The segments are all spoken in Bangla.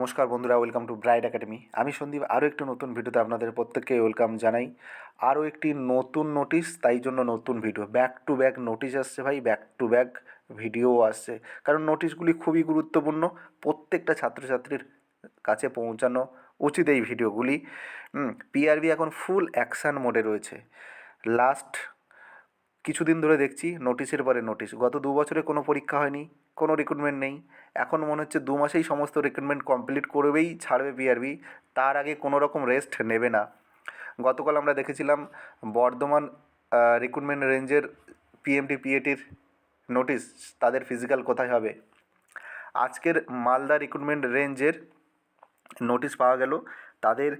নমস্কার বন্ধুরা ওয়েলকাম টু ব্রাইড একাডেমি আমি সন্দীপ, আরও একটি নতুন ভিডিওতে আপনাদের প্রত্যেককে ওয়েলকাম জানাই। আরও একটি নতুন নোটিশ তাই জন্য নতুন video back to back notice আসছে ভাই ব্যাক টু ব্যাক ভিডিও আসছে। কারণ নোটিশগুলি খুবই গুরুত্বপূর্ণ, প্রত্যেকটা ছাত্রছাত্রীর কাছে পৌঁছানো উচিত এই ভিডিওগুলি পিআরবি এখন ফুল অ্যাকশান মোডে রয়েছে। লাস্ট কিছুদিন ধরে দেখছি নোটিশের পরে নোটিশ গত দু বছরে কোনো পরীক্ষা হয়নি। কোনো রিক্রুটমেন্ট নেই। এখন মনে হচ্ছে দু মাসেই সমস্ত রিক্রুটমেন্ট কমপ্লিট করবেই, ছাড়বে পিআরবি তার আগে কোনো রকম রেস্ট নেবে না। গতকাল আমরা দেখেছিলাম বর্ধমান রিক্রুটমেন্ট রেঞ্জের পিএমটি পিএটির নোটিশ তাদের ফিজিক্যাল কোথায় হবে। আজকের মালদা রিক্রুটমেন্ট রেঞ্জের নোটিশ পাওয়া গেল। তাদের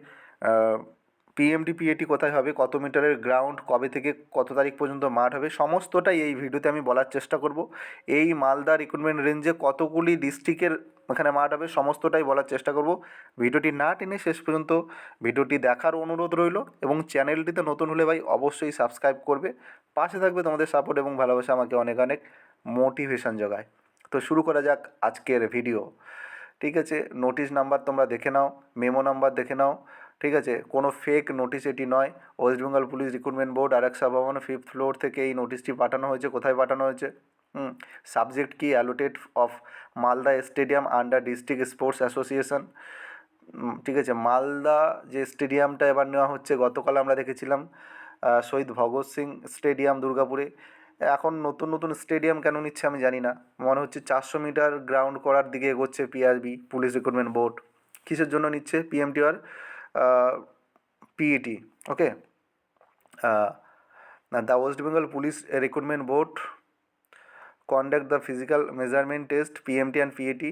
পিএমডি পিএটি কোথায় হবে, কত মিটারের গ্রাউন্ড কবে থেকে কত তারিখ পর্যন্ত মাঠ হবে, সমস্তটাই এই ভিডিওতে আমি বলার চেষ্টা করব। এই মালদা রিক্রুটমেন্ট রেঞ্জে কতগুলি ডিস্ট্রিক্টের এখানে মাঠ হবে, সমস্তটাই বলার চেষ্টা করব। ভিডিওটি না টেনে শেষ পর্যন্ত ভিডিওটি দেখার অনুরোধ রইল এবং চ্যানেলটিতে নতুন হলে ভাই অবশ্যই সাবস্ক্রাইব করবে। পাশে থাকবে তোমাদের সাপোর্ট এবং ভালোবাসা আমাকে অনেক অনেক মোটিভেশন যোগায় তো শুরু করা যাক আজকের ভিডিও ঠিক আছে নোটিশ নাম্বার তোমরা দেখে নাও মেমো নাম্বার দেখে নাও ঠিক আছে? কোনো ফেক নোটিশ এটি নয়। West Bengal police recruitment board Araksha Bhavan fifth floor থেকে এই নোটিশটি পাঠানো হয়েছে। কোথায় পাঠানো হয়েছে? সাবজেক্ট কি? Allotted of Malda stadium under district sports association ঠিক আছে। মালদা যে স্টেডিয়ামটা এবার নেওয়া হচ্ছে, গতকাল আমরা দেখেছিলাম শহীদ ভগৎ সিং স্টেডিয়াম দুর্গাপুরে। এখন নতুন নতুন স্টেডিয়াম কেন নিচ্ছে আমি জানি না। মনে হচ্ছে চারশো মিটার গ্রাউন্ড করার দিকে এগোচ্ছে পিআরবি পুলিশ রিক্রুটমেন্ট বোর্ড কিসের জন্য নিচ্ছে? PMTR PET okay the West Bengal police recruitment board conduct the physical measurement test PMT and PAT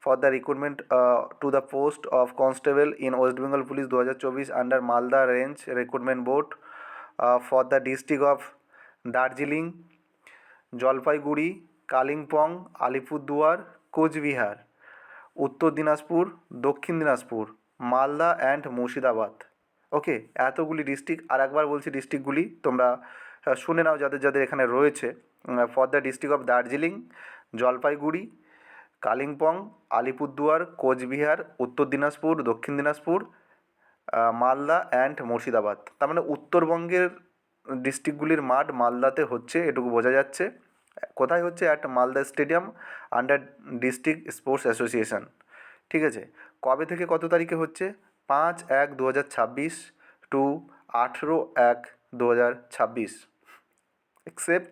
for the recruitment uh, to the post of constable in West Bengal Police 2024 under Malda Range Recruitment Board uh, for the district of Darjeeling, Jalpaiguri Kalimpong Alipurduar Coochbehar Uttar Dinajpur Dakshin Dinajpur Malda and Murshidabad. Okay, এতগুলি ডিস্ট্রিক্ট, আর একবার বলছি ডিস্ট্রিক্টগুলি, তোমরা শুনে নাও যাদের যাদের এখানে রয়েছে। For the district of Darjeeling Jalpaiguri, Kalimpong, Alipurduar, Coochbehar, Uttar Dinajpur, Dakshin Dinajpur Malda and Murshidabad. তার মানে উত্তরবঙ্গের ডিস্ট্রিক্টগুলির মাঠ মালদাতে হচ্ছে, এটুকু বোঝা যাচ্ছে। কোথায় হচ্ছে? At Malda stadium under district sports association ঠিক আছে? কবে থেকে কত তারিখে হচ্ছে? পাঁচ এক দু হাজার ছাব্বিশ, টু আঠেরো এক দু হাজার ছাব্বিশ। এক্সেপ্ট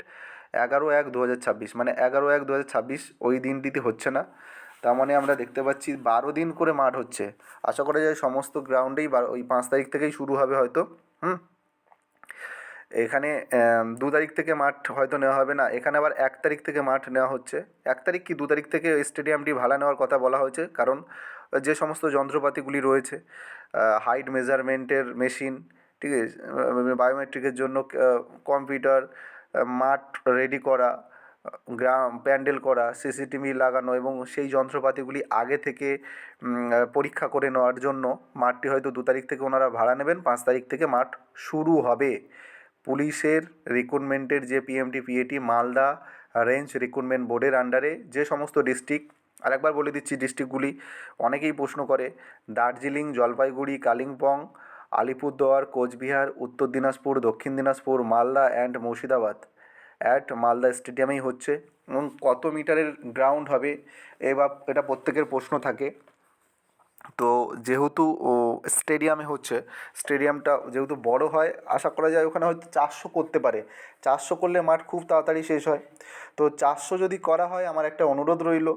এগারো এক দু হাজার ছাব্বিশ মানে এগারো এক দু হাজার ছাব্বিশ ওই দিনটিতে হচ্ছে না। তার মানে আমরা দেখতে পাচ্ছি বারো দিন করে মাঠ হচ্ছে। আশা করা যায় সমস্ত গ্রাউন্ডেই বারো, ওই পাঁচ তারিখ থেকেই শুরু হবে হয়তো। হুম? এখানে দু তারিখ থেকে মাঠ হয়তো নেওয়া হবে না। এখানে আবার এক তারিখ থেকে মাঠ নেওয়া হচ্ছে। এক তারিখ কি দু তারিখ থেকে স্টেডিয়ামটি ভাড়া নেওয়ার কথা বলা হয়েছে? কারণ, যে সমস্ত যন্ত্রপাতিগুলি রয়েছে হাইট মেজারমেন্টের মেশিন ঠিক আছে বায়োমেট্রিকের জন্য কম্পিউটার মাঠ রেডি করা, গ্রাম, প্যান্ডেল করা সিসিটিভি লাগানো এবং সেই যন্ত্রপাতিগুলি আগে থেকে পরীক্ষা করে নেওয়ার জন্য মাঠটি হয়তো দু তারিখ থেকে ওনারা ভাড়া নেবেন, পাঁচ তারিখ থেকে মাঠ শুরু হবে। পুলিশের রিক্রুটমেন্টের যে PMT PAT Malda range recruitment বোর্ডের আন্ডারে যে সমস্ত ডিস্ট্রিক্ট আরেকবার বলে দিচ্ছি ডিস্ট্রিক্টগুলি অনেকেই প্রশ্ন করে। দার্জিলিং, জলপাইগুড়ি, কালিম্পং, আলিপুরদুয়ার, কোচবিহার, উত্তর দিনাজপুর, দক্ষিণ দিনাজপুর, মালদা অ্যান্ড মুর্শিদাবাদ। অ্যাট মালদা স্টেডিয়ামেই হচ্ছে। এবং কত মিটারের গ্রাউন্ড হবে এবার এটা প্রত্যেকের প্রশ্ন থাকে। তো যেহেতু, ও স্টেডিয়ামে হচ্ছে, স্টেডিয়ামটা যেহেতু বড় হয়, আশা করা যায় ওখানে হয়তো চারশো করতে পারে। চারশো করলে মাঠ খুব তাড়াতাড়ি শেষ হয়। তো চারশো যদি করা হয়, আমার একটা অনুরোধ রইল,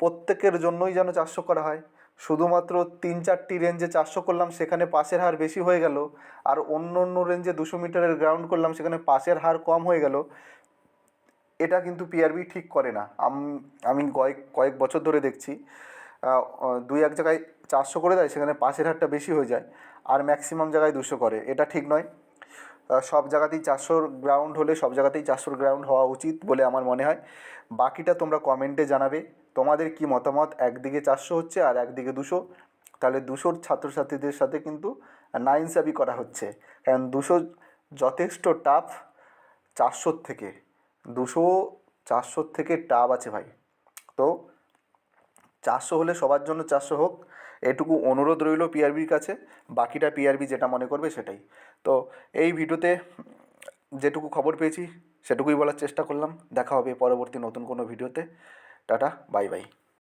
প্রত্যেকের জন্যই যেন চারশো করা হয়। শুধুমাত্র তিন চারটি রেঞ্জে চারশো করলাম, সেখানে পাশের হার বেশি হয়ে গেল, আর অন্য অন্য রেঞ্জে দুশো মিটারের গ্রাউন্ড করলাম, সেখানে পাশের হার কম হয়ে গেল, এটা কিন্তু পিআরবি ঠিক করে না। আমি কয়েক কয়েক বছর ধরে দেখছি। দুই এক জায়গায় চারশো করে দেয়, সেখানে পাশের হারটা বেশি হয়ে যায়। আর ম্যাক্সিমাম জায়গায় দুশো করে। এটা ঠিক নয়। সব জায়গাতেই চারশোর গ্রাউন্ড হলে সব জায়গাতেই চারশোর গ্রাউন্ড হওয়া উচিত বলে আমার মনে হয়। বাকিটা তোমরা কমেন্টে জানাবে। তোমাদের কি মতামত? একদিকে চারশো হচ্ছে আর একদিকে দুশো। তাহলে দুশোর ছাত্রছাত্রীদের সাথে কিন্তু নাইন নাইনসাবি করা হচ্ছে। কারণ দুশো যথেষ্ট টাফ চারশোর থেকে। দুশো চারশোর থেকে টাফ আছে ভাই। তো চারশো হলে সবার জন্য চারশো হোক, এটুকু অনুরোধ রইল পিআরবির কাছে। বাকিটা পিআরবি যেটা মনে করবে সেটাই। তো এই ভিডিওতে যেটুকু খবর পেয়েছি সেটুকুই বলার চেষ্টা করলাম। দেখা হবে পরবর্তী নতুন কোনো ভিডিওতে। Tata, bye bye.